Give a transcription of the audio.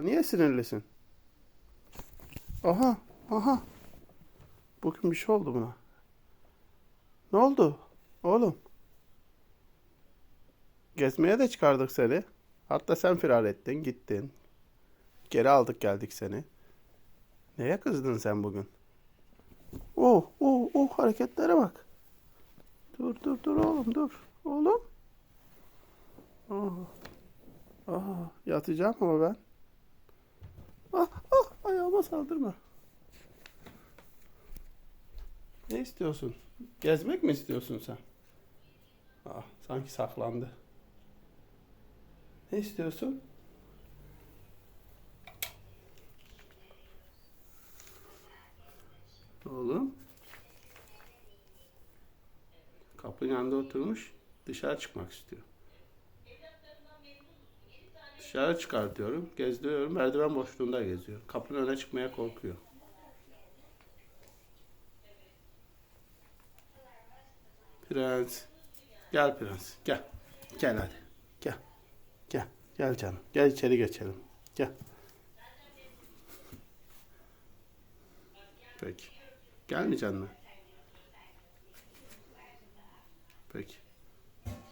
Niye sinirlisin? Aha, aha. Bugün bir şey oldu buna. Ne oldu? Oğlum. Gezmeye de çıkardık seni. Hatta sen firar ettin, gittin. Geri aldık geldik seni. Neye kızdın sen bugün? Oh, oh, oh hareketlere bak. Dur, dur, dur oğlum, dur. Oğlum. Oh. Ah, yatacağım ama ben. Saldırma. Ne istiyorsun? Gezmek mi istiyorsun sen? Ah, sanki saklandı. Ne istiyorsun? Oğlum. Kapının yanında oturmuş. Dışarı çıkmak istiyor. Dışarı çıkartıyorum. Gezdiriyorum. Merdiven boşluğunda geziyor. Kapının öne çıkmaya korkuyor. Prens. Gel prens. Gel. Gel hadi. Gel. Gel. Gel canım. Gel içeri geçelim. Gel. Peki. Gelmeyeceksin mi? Peki.